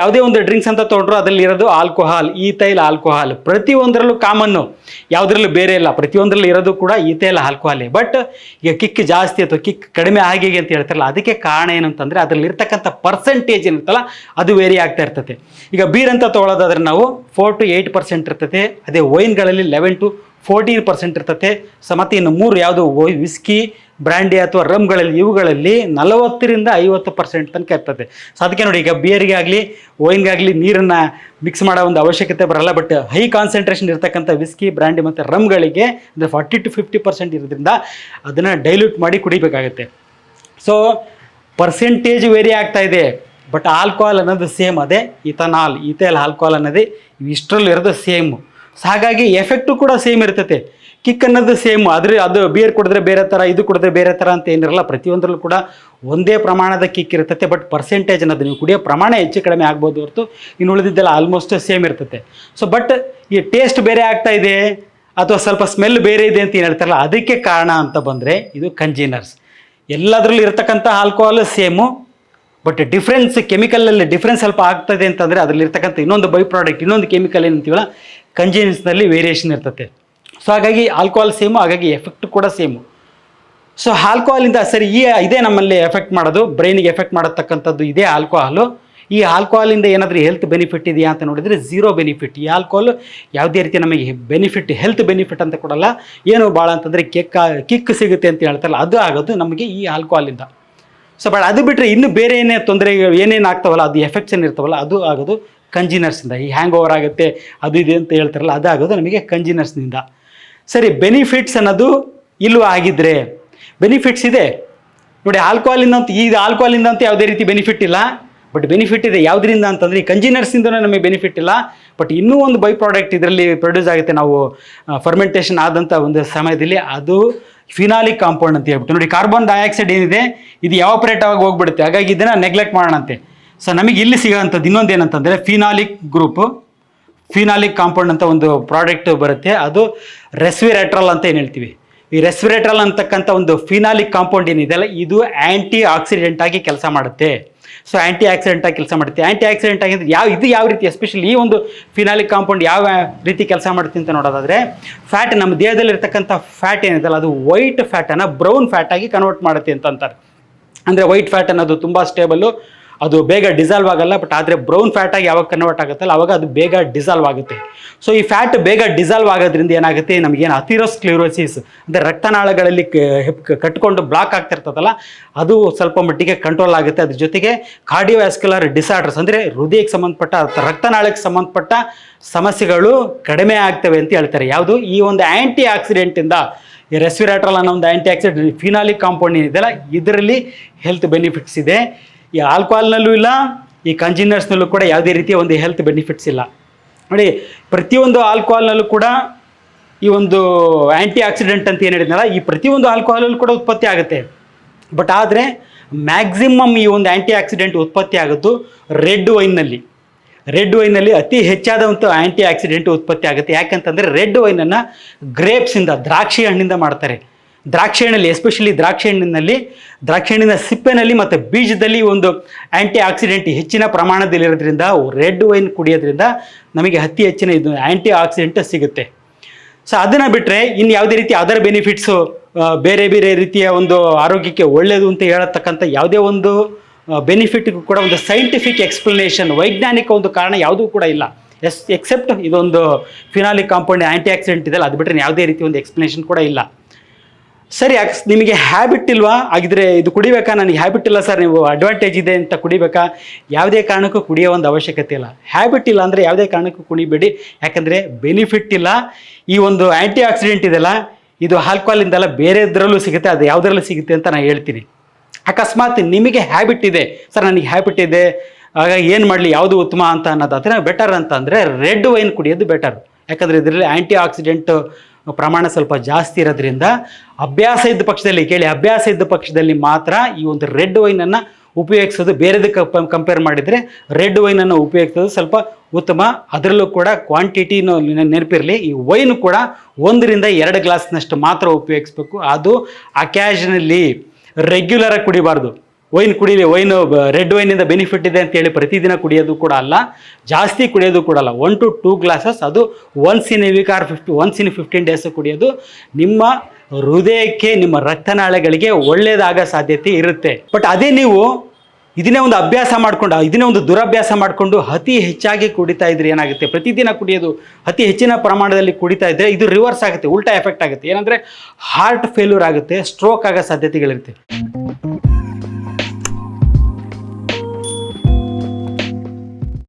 ಯಾವುದೇ ಒಂದು ಡ್ರಿಂಕ್ಸ್ ಅಂತ ತೊಗೊಂಡ್ರು ಅದರಲ್ಲಿ ಇರೋದು ಆಲ್ಕೋಹಾಲ್ ತೈಲ್ ಆಲ್ಕೋಹಾಲ್ ಪ್ರತಿಯೊಂದರಲ್ಲೂ ಕಾಮನ್ನು ಯಾವುದರಲ್ಲೂ ಬೇರೆ ಇಲ್ಲ. ಪ್ರತಿಯೊಂದರಲ್ಲಿ ಇರೋದು ಕೂಡ ಈತೈಲ್ ಆಲ್ಕೋಹಾಲೇ ಬಟ್ ಈಗ ಕಿಕ್ ಜಾಸ್ತಿ ಅಥವಾ ಕಿಕ್ ಕಡಿಮೆ ಆಗಿ ಅಂತ ಹೇಳ್ತಾರಲ್ಲ, ಅದಕ್ಕೆ ಕಾರಣ ಏನು ಅಂತಂದರೆ ಅದರಲ್ಲಿ ಇರ್ತಕ್ಕಂಥ ಪರ್ಸೆಂಟೇಜ್ ಏನಿರ್ತಲ್ಲ ಅದು ವೇರಿ ಆಗ್ತಾ ಇರ್ತದೆ. ಈಗ ಬೀರ್ ಅಂತ ತೊಗೊಳೋದಾದ್ರೆ ನಾವು ಫೋರ್ ಟು ಏಯ್ಟ್ ಪರ್ಸೆಂಟ್ ಇರ್ತದೆ. ಅದೇ ವೈನ್ಗಳಲ್ಲಿ ಲೆವೆನ್ ಟು ಫೋರ್ಟೀನ್ ಪರ್ಸೆಂಟ್ ಇರ್ತದೆ. ಸೊ ಮತ್ತು ಇನ್ನು ಮೂರು ಯಾವುದು ವಿಸ್ಕಿ ಬ್ರ್ಯಾಂಡಿ ಅಥವಾ ರಮ್ಗಳಲ್ಲಿ ಇವುಗಳಲ್ಲಿ ನಲವತ್ತರಿಂದ ಐವತ್ತು ಪರ್ಸೆಂಟ್ ತನಕ ಇರ್ತದೆ. ಸೊ ಅದಕ್ಕೆ ನೋಡಿ, ಈಗ ಬಿಯರ್ಗೆ ಆಗಲಿ ವೈನ್ಗಾಗಲಿ ನೀರನ್ನು ಮಿಕ್ಸ್ ಮಾಡೋ ಒಂದು ಅವಶ್ಯಕತೆ ಬರಲ್ಲ. ಬಟ್ ಹೈ ಕಾನ್ಸಂಟ್ರೇಷನ್ ಇರ್ತಕ್ಕಂಥ ವಿಸ್ಕಿ ಬ್ರ್ಯಾಂಡಿ ಮತ್ತು ರಮ್ಗಳಿಗೆ ಅಂದರೆ ಫಾರ್ಟಿ ಟು ಫಿಫ್ಟಿ ಪರ್ಸೆಂಟ್ ಇರೋದ್ರಿಂದ ಅದನ್ನು ಡೈಲ್ಯೂಟ್ ಮಾಡಿ ಕುಡಿಬೇಕಾಗುತ್ತೆ. ಸೊ ಪರ್ಸೆಂಟೇಜ್ ವೇರಿ ಆಗ್ತಾ ಇದೆ. ಬಟ್ ಆಲ್ಕೋಹಾಲ್ ಅನ್ನೋದು ಸೇಮ್ ಅದೇ ಇಥನಾಲ್ ಇಥೆಲ್ ಆಲ್ಕೋಹಾಲ್ ಅನ್ನೋದೇ ಇಷ್ಟರಲ್ಲಿ ಇರೋದು ಸೇಮ್ ಸೊ ಹಾಗಾಗಿ ಎಫೆಕ್ಟು ಕೂಡ ಸೇಮ್ ಇರ್ತೈತೆ ಕಿಕ್ ಅನ್ನೋದು ಸೇಮ್, ಆದರೆ ಅದು ಬಿಯರ್ ಕುಡಿದ್ರೆ ಬೇರೆ ಥರ ಇದು ಕುಡಿದ್ರೆ ಬೇರೆ ಥರ ಅಂತ ಏನಿರಲ್ಲ, ಪ್ರತಿಯೊಂದರಲ್ಲೂ ಕೂಡ ಒಂದೇ ಪ್ರಮಾಣದ ಕಿಕ್ ಇರ್ತೈತೆ ಬಟ್ ಪರ್ಸೆಂಟೇಜ್ ಅನ್ನೋದು ನೀವು ಕುಡಿಯೋ ಪ್ರಮಾಣ ಹೆಚ್ಚು ಕಡಿಮೆ ಆಗ್ಬೋದು ಹೊರತು, ಇನ್ನು ಉಳಿದಿದ್ದೆಲ್ಲ ಆಲ್ಮೋಸ್ಟ್ ಸೇಮ್ ಇರ್ತೈತೆ. ಸೊ ಬಟ್ ಈ ಟೇಸ್ಟ್ ಬೇರೆ ಆಗ್ತಾ ಇದೆ, ಅಥವಾ ಸ್ವಲ್ಪ ಸ್ಮೆಲ್ ಬೇರೆ ಇದೆ ಅಂತ ಏನು ಹೇಳ್ತಾರಲ್ಲ, ಅದಕ್ಕೆ ಕಾರಣ ಅಂತ ಬಂದರೆ ಇದು ಕಂಜೀನರ್ಸ್ ಎಲ್ಲದರಲ್ಲೂ ಇರತಕ್ಕಂಥ ಆಲ್ಕೋಹಾಲ್ ಸೇಮು ಬಟ್ ಡಿಫ್ರೆನ್ಸ್ ಕೆಮಿಕಲಲ್ಲಿ ಡಿಫ್ರೆನ್ಸ್ ಸ್ವಲ್ಪ ಆಗ್ತದೆ ಅಂತಂದರೆ ಅದರಲ್ಲಿ ಇರ್ತಕ್ಕಂಥ ಇನ್ನೊಂದು ಬೈ ಪ್ರಾಡಕ್ಟ್ ಇನ್ನೊಂದು ಕೆಮಿಕಲ್ ಏನಂತೀವಲ್ಲ ಕಂಜೀನರ್ಸ್ನಲ್ಲಿ ವೇರಿಯೇಷನ್ ಇರ್ತದೆ ಸೊ ಹಾಗಾಗಿ ಆಲ್ಕೋಹಾಲ್ ಸೇಮು ಹಾಗಾಗಿ ಎಫೆಕ್ಟ್ ಕೂಡ ಸೇಮು ಸೊ ಆಲ್ಕೋಹಾಲಿಂದ ಸರಿ, ಈ ಇದೇ ನಮ್ಮಲ್ಲಿ ಎಫೆಕ್ಟ್ ಮಾಡೋದು ಬ್ರೈನಿಗೆ ಎಫೆಕ್ಟ್ ಮಾಡತಕ್ಕಂಥದ್ದು ಇದೇ ಆಲ್ಕೋಹಾಲು ಈ ಆಲ್ಕೋಹಾಲಿಂದ ಏನಾದರೂ ಹೆಲ್ತ್ ಬೆನಿಫಿಟ್ ಇದೆಯಾ ಅಂತ ನೋಡಿದರೆ ಝೀರೋ ಬೆನಿಫಿಟ್ ಈ ಆಲ್ಕೋಹಾಲ್ ಯಾವುದೇ ರೀತಿ ನಮಗೆ ಬೆನಿಫಿಟ್ ಹೆಲ್ತ್ ಬೆನಿಫಿಟ್ ಅಂತ ಕೊಡಲ್ಲ. ಏನು ಭಾಳ ಅಂತಂದರೆ ಕೆಕ್ಕ ಕಿಕ್ ಸಿಗುತ್ತೆ ಅಂತ ಹೇಳ್ತಾರಲ್ಲ, ಅದು ಆಗೋದು ನಮಗೆ ಈ ಆಲ್ಕೋಹಾಲಿಂದ ಸೊ ಬಟ್ ಅದು ಬಿಟ್ಟರೆ ಇನ್ನು ಬೇರೆ ಏನೇ ತೊಂದರೆ, ಏನೇನು ಆಗ್ತಾವಲ್ಲ, ಅದು ಎಫೆಕ್ಟ್ಸ್ ಏನು ಇರ್ತಾವಲ್ಲ, ಅದು ಆಗೋದು ಕಂಜಿನರ್ಸಿಂದ ಈ ಹ್ಯಾಂಗ್ ಓವರ್ ಆಗುತ್ತೆ, ಅದು ಇದೆ ಅಂತ ಹೇಳ್ತಾರಲ್ಲ, ಅದು ಆಗೋದು ನಮಗೆ ಕಂಜಿನರ್ಸ್ನಿಂದ ಸರಿ ಬೆನಿಫಿಟ್ಸ್ ಅನ್ನೋದು ಇಲ್ಲೂ ಆಗಿದ್ರೆ ಬೆನಿಫಿಟ್ಸ್ ಇದೆ. ನೋಡಿ ಆಲ್ಕೋಹಾಲಿಂದ ಅಂತ ಈ ಆಲ್ಕೋಹಾಲಿಂದ ಅಂತ ಯಾವುದೇ ರೀತಿ ಬೆನಿಫಿಟ್ ಇಲ್ಲ. ಬಟ್ ಬೆನಿಫಿಟ್ ಇದೆ ಯಾವುದರಿಂದ ಅಂತಂದರೆ, ಈ ಕಂಜಿನರ್ಸಿಂದನೂ ನಮಗೆ ಬೆನಿಫಿಟ್ ಇಲ್ಲ. ಬಟ್ ಇನ್ನೂ ಒಂದು ಬೈ ಪ್ರಾಡಕ್ಟ್ ಇದರಲ್ಲಿ ಪ್ರೊಡ್ಯೂಸ್ ಆಗುತ್ತೆ ನಾವು ಫರ್ಮೆಂಟೇಷನ್ ಆದಂಥ ಒಂದು ಸಮಯದಲ್ಲಿ. ಅದು ಫಿನಾಲಿಕ್ ಕಾಂಪೌಂಡ್ ಅಂತ ಹೇಳ್ಬಿಟ್ಟು. ನೋಡಿ ಕಾರ್ಬನ್ ಡೈಆಕ್ಸೈಡ್ ಏನಿದೆ, ಇದು ಯಾವಪರೇಟ್ ಆಗಿ ಹೋಗ್ಬಿಡುತ್ತೆ. ಹಾಗಾಗಿ ಇದನ್ನು ನೆಗ್ಲೆಕ್ಟ್ ಮಾಡೋಣಂತೆ. ಸೊ ನಮಗೆ ಇಲ್ಲಿ ಸಿಗೋಂಥದ್ದು ಇನ್ನೊಂದು ಏನಂತಂದರೆ ಫಿನಾಲಿಕ್ ಗ್ರೂಪು ಫಿನಾಲಿಕ್ ಕಾಂಪೌಂಡ್ ಅಂತ ಒಂದು ಪ್ರಾಡಕ್ಟ್ ಬರುತ್ತೆ. ಅದು ರೆಸ್ವಿರೇಟ್ರಲ್ ಅಂತ ಏನು ಹೇಳ್ತೀವಿ? ಈ ರೆಸ್ವಿರೇಟ್ರಲ್ ಅಂತಕ್ಕಂಥ ಒಂದು ಫಿನಾಲಿಕ್ ಕಾಂಪೌಂಡ್ ಏನಿದೆಯಲ್ಲ ಇದು ಆ್ಯಂಟಿ ಆಕ್ಸಿಡೆಂಟ್ ಆಗಿ ಕೆಲಸ ಮಾಡುತ್ತೆ. ಸೊ ಆ್ಯಂಟಿ ಆಕ್ಸಿಡೆಂಟ್ ಆಗಿ ಕೆಲಸ ಮಾಡುತ್ತೆ. ಆ್ಯಂಟಿ ಆಕ್ಸಿಡೆಂಟ್ ಆಗಿದ್ರೆ ಯಾವ, ಇದು ಯಾವ ರೀತಿ ಎಸ್ಪೆಷಲಿ ಈ ಒಂದು ಫಿನಾಲಿಕ್ ಕಾಂಪೌಂಡ್ ಯಾವ ರೀತಿ ಕೆಲಸ ಮಾಡುತ್ತೆ ಅಂತ ನೋಡೋದಾದರೆ ಫ್ಯಾಟ್ ನಮ್ಮ ದೇಹದಲ್ಲಿರ್ತಕ್ಕಂಥ ಫ್ಯಾಟ್ ಏನಿದೆಯಲ್ಲ ಅದು ವೈಟ್ ಫ್ಯಾಟನ್ನು ಬ್ರೌನ್ ಫ್ಯಾಟಾಗಿ ಕನ್ವರ್ಟ್ ಮಾಡುತ್ತೆ ಅಂತ ಅಂತಾರೆ. ಅಂದರೆ ವೈಟ್ ಫ್ಯಾಟ್ ಅನ್ನೋದು ತುಂಬ ಸ್ಟೇಬಲ್ಲು ಅದು ಬೇಗ ಡಿಸಾಲ್ವ್ ಆಗಲ್ಲ ಬಟ್ ಆದರೆ ಬ್ರೌನ್ ಫ್ಯಾಟಾಗಿ ಯಾವಾಗ ಕನ್ವರ್ಟ್ ಆಗುತ್ತಲ್ಲ, ಅವಾಗ ಅದು ಬೇಗ ಡಿಸಾಲ್ವ್ ಆಗುತ್ತೆ. ಸೊ ಈ ಫ್ಯಾಟ್ ಬೇಗ ಡಿಸಾಲ್ವ್ ಆಗೋದ್ರಿಂದ ಏನಾಗುತ್ತೆ, ನಮಗೇನು ಅಥಿರೋಸ್ಕ್ಲಿರೋಸಿಸ್ ಅಂದರೆ ರಕ್ತನಾಳಗಳಲ್ಲಿ ಕಟ್ಕೊಂಡು ಬ್ಲಾಕ್ ಆಗ್ತಿರ್ತದಲ್ಲ ಅದು ಸ್ವಲ್ಪ ಮಟ್ಟಿಗೆ ಕಂಟ್ರೋಲ್ ಆಗುತ್ತೆ. ಅದ್ರ ಜೊತೆಗೆ ಕಾರ್ಡಿಯೋವ್ಯಾಸ್ಕ್ಯುಲರ್ ಡಿಸಾರ್ಡರ್ಸ್ ಅಂದರೆ ಹೃದಯಕ್ಕೆ ಸಂಬಂಧಪಟ್ಟ, ರಕ್ತನಾಳಕ್ಕೆ ಸಂಬಂಧಪಟ್ಟ ಸಮಸ್ಯೆಗಳು ಕಡಿಮೆ ಆಗ್ತವೆ ಅಂತ ಹೇಳ್ತಾರೆ. ಯಾವುದು? ಈ ಒಂದು ಆ್ಯಂಟಿ ಆಕ್ಸಿಡೆಂಟಿಂದ ಈ ರೆಸ್ಪಿರೇಟ್ರಲ್ ಅನ್ನೋ ಒಂದು ಆ್ಯಂಟಿ ಆಕ್ಸಿಡೆಂಟ್ ಫಿನಾಲಿಕ್ ಕಾಂಪೌಂಡ್ ಏನಿದೆಯಲ್ಲ, ಇದರಲ್ಲಿ ಹೆಲ್ತ್ ಬೆನಿಫಿಟ್ಸ್ ಇದೆ. ಈ ಆಲ್ಕೋಹಾಲ್ನಲ್ಲೂ ಇಲ್ಲ, ಈ ಕಂಜಿನರ್ಸ್ನಲ್ಲೂ ಕೂಡ ಯಾವುದೇ ರೀತಿಯ ಒಂದು ಹೆಲ್ತ್ ಬೆನಿಫಿಟ್ಸ್ ಇಲ್ಲ. ನೋಡಿ, ಪ್ರತಿಯೊಂದು ಆಲ್ಕೋಹಾಲ್ನಲ್ಲೂ ಕೂಡ ಈ ಒಂದು ಆ್ಯಂಟಿ ಆಕ್ಸಿಡೆಂಟ್ ಅಂತ ಏನು ಹೇಳಿದ್ನಲ್ಲ, ಈ ಪ್ರತಿಯೊಂದು ಆಲ್ಕೋಹಾಲಲ್ಲೂ ಕೂಡ ಉತ್ಪತ್ತಿ ಆಗುತ್ತೆ. ಬಟ್ ಆದರೆ ಮ್ಯಾಕ್ಸಿಮಮ್ ಈ ಒಂದು ಆ್ಯಂಟಿ ಆಕ್ಸಿಡೆಂಟ್ ಉತ್ಪತ್ತಿ ಆಗೋದು ರೆಡ್ ವೈನ್ನಲ್ಲಿ ರೆಡ್ ವೈನಲ್ಲಿ ಅತಿ ಹೆಚ್ಚಾದಂಥ ಆ್ಯಂಟಿ ಆಕ್ಸಿಡೆಂಟ್ ಉತ್ಪತ್ತಿ ಆಗುತ್ತೆ. ಯಾಕಂತಂದರೆ ರೆಡ್ ವೈನನ್ನು ಗ್ರೇಪ್ಸಿಂದ ದ್ರಾಕ್ಷಿ ಹಣ್ಣಿಂದ ಮಾಡ್ತಾರೆ. ದ್ರಾಕ್ಷಿ ಹಣ್ಣಲ್ಲಿ ಎಸ್ಪೆಷಲಿ ದ್ರಾಕ್ಷಿ ಹಣ್ಣಿನಲ್ಲಿ ದ್ರಾಕ್ಷಿ ಹಣ್ಣಿನ ಸಿಪ್ಪೆನಲ್ಲಿ ಮತ್ತು ಬೀಜದಲ್ಲಿ ಒಂದು ಆ್ಯಂಟಿ ಆಕ್ಸಿಡೆಂಟ್ ಹೆಚ್ಚಿನ ಪ್ರಮಾಣದಲ್ಲಿರೋದ್ರಿಂದ ರೆಡ್ ವೈನ್ ಕುಡಿಯೋದ್ರಿಂದ ನಮಗೆ ಅತಿ ಹೆಚ್ಚಿನ ಇದು ಆ್ಯಂಟಿ ಆಕ್ಸಿಡೆಂಟ್ ಸಿಗುತ್ತೆ. ಸೊ ಅದನ್ನು ಬಿಟ್ಟರೆ ಇನ್ನು ಯಾವುದೇ ರೀತಿ ಅದರ್ ಬೆನಿಫಿಟ್ಸು ಬೇರೆ ಬೇರೆ ರೀತಿಯ ಒಂದು ಆರೋಗ್ಯಕ್ಕೆ ಒಳ್ಳೆಯದು ಅಂತ ಹೇಳತಕ್ಕಂಥ ಯಾವುದೇ ಒಂದು ಬೆನಿಫಿಟ್ಗೂ ಕೂಡ ಒಂದು ಸೈಂಟಿಫಿಕ್ ಎಕ್ಸ್ಪ್ಲನೇಷನ್ ವೈಜ್ಞಾನಿಕ ಒಂದು ಕಾರಣ ಯಾವುದೂ ಕೂಡ ಇಲ್ಲ. ಎಸ್ ಎಕ್ಸೆಪ್ಟ್ ಇದೊಂದು ಫಿನಾಲಿಕ್ ಕಾಂಪೌಂಡ್ ಆ್ಯಂಟಿ ಆಕ್ಸಿಡೆಂಟ್ ಇದೆಲ್ಲ ಅದು ಬಿಟ್ಟರೆ ಯಾವುದೇ ರೀತಿ ಒಂದು ಎಕ್ಸ್ಪ್ಲನೇಷನ್ ಕೂಡ ಇಲ್ಲ. ಸರಿ, ಅಕ್ಸ್, ನಿಮಗೆ ಹ್ಯಾಬಿಟ್ ಇಲ್ವಾ? ಆಗಿದ್ರೆ ಇದು ಕುಡಿಬೇಕಾ? ನನಗೆ ಹ್ಯಾಬಿಟ್ ಇಲ್ಲ ಸರ್ ನೀವು ಅಡ್ವಾಂಟೇಜ್ ಇದೆ ಅಂತ ಕುಡಿಬೇಕಾ? ಯಾವುದೇ ಕಾರಣಕ್ಕೂ ಕುಡಿಯೋ ಒಂದು ಅವಶ್ಯಕತೆ ಇಲ್ಲ. ಹ್ಯಾಬಿಟ್ ಇಲ್ಲ ಅಂದರೆ ಯಾವುದೇ ಕಾರಣಕ್ಕೂ ಕುಡಿಬೇಡಿ. ಯಾಕಂದರೆ ಬೆನಿಫಿಟ್ ಇಲ್ಲ. ಈ ಒಂದು ಆ್ಯಂಟಿ ಆಕ್ಸಿಡೆಂಟ್ ಇದೆಲ್ಲ, ಇದು ಆಲ್ಕೋಹಾಲಿಂದಲ್ಲ ಬೇರೆದ್ರಲ್ಲೂ ಸಿಗುತ್ತೆ, ಅದು ಯಾವುದರಲ್ಲೂ ಸಿಗುತ್ತೆ ಅಂತ ನಾನು ಹೇಳ್ತೀನಿ. ಅಕಸ್ಮಾತ್ ನಿಮಗೆ ಹ್ಯಾಬಿಟ್ ಇದೆ. ಸರ್ ನನಗೆ ಹ್ಯಾಬಿಟ್ ಇದೆ. ಆಗ ಏನು ಮಾಡಲಿ? ಯಾವುದು ಉತ್ತಮ ಅಂತ ಅನ್ನೋದಾದರೆ ಬೆಟರ್ ಅಂತಂದರೆ ರೆಡ್ ವೈನ್ ಕುಡಿಯೋದು ಬೆಟರ್ ಯಾಕಂದರೆ ಇದರಲ್ಲಿ ಆ್ಯಂಟಿ ಆಕ್ಸಿಡೆಂಟ್ ಪ್ರಮಾಣ ಸ್ವಲ್ಪ ಜಾಸ್ತಿ ಇರೋದ್ರಿಂದ ಅಭ್ಯಾಸ ಇದ್ದ ಪಕ್ಷದಲ್ಲಿ ಕೇಳಿ, ಅಭ್ಯಾಸ ಇದ್ದ ಪಕ್ಷದಲ್ಲಿ ಮಾತ್ರ ಈ ಒಂದು ರೆಡ್ ವೈನನ್ನು ಉಪಯೋಗಿಸೋದು. ಬೇರೆದಕ್ಕೆ ಕಂಪೇರ್ ಮಾಡಿದರೆ ರೆಡ್ ವೈನನ್ನು ಉಪಯೋಗಿಸೋದು ಸ್ವಲ್ಪ ಉತ್ತಮ. ಅದರಲ್ಲೂ ಕೂಡ ಕ್ವಾಂಟಿಟಿನೂ ನೆನಪಿರಲಿ, ಈ ವೈನ್ ಕೂಡ ಒಂದರಿಂದ ಎರಡು ಗ್ಲಾಸ್ನಷ್ಟು ಮಾತ್ರ ಉಪಯೋಗಿಸ್ಬೇಕು. ಅದು ಅಕ್ಯಾಷನಲ್ಲಿ ರೆಗ್ಯುಲರಾಗಿ ಕುಡಿಬಾರ್ದು. ವೈನ್ ಕುಡಿಲಿ, ವೈನ್ ರೆಡ್ ವೈನಿಂದ ಬೆನಿಫಿಟ್ ಇದೆ ಅಂತೇಳಿ ಪ್ರತಿದಿನ ಕುಡಿಯೋದು ಕೂಡ ಅಲ್ಲ, ಜಾಸ್ತಿ ಕುಡಿಯೋದು ಕೂಡ ಅಲ್ಲ. ಒನ್ ಟು ಟೂ ಗ್ಲಾಸಸ್ ಅದು once in a week or fifty once in fifteen days ಕುಡಿಯೋದು ನಿಮ್ಮ ಹೃದಯಕ್ಕೆ, ನಿಮ್ಮ ರಕ್ತನಾಳಗಳಿಗೆ ಒಳ್ಳೆಯದಾಗ ಸಾಧ್ಯತೆ ಇರುತ್ತೆ. ಬಟ್ ಅದೇ ನೀವು ಇದನ್ನೇ ಒಂದು ಅಭ್ಯಾಸ ಮಾಡಿಕೊಂಡು, ಇದನ್ನೇ ಒಂದು ದುರಭ್ಯಾಸ ಮಾಡಿಕೊಂಡು ಅತಿ ಹೆಚ್ಚಾಗಿ ಕುಡಿತಾ ಇದ್ರೆ ಏನಾಗುತ್ತೆ? ಪ್ರತಿದಿನ ಕುಡಿಯೋದು ಅತಿ ಹೆಚ್ಚಿನ ಪ್ರಮಾಣದಲ್ಲಿ ಕುಡಿತಾ ಇದ್ರೆ ಇದು ರಿವರ್ಸ್ ಆಗುತ್ತೆ, ಉಲ್ಟಾ ಎಫೆಕ್ಟ್ ಆಗುತ್ತೆ. ಏನಂದರೆ ಹಾರ್ಟ್ ಫೇಲ್ಯೂರ್ ಆಗುತ್ತೆ ಸ್ಟ್ರೋಕ್ ಆಗೋ ಸಾಧ್ಯತೆಗಳಿರುತ್ತೆ.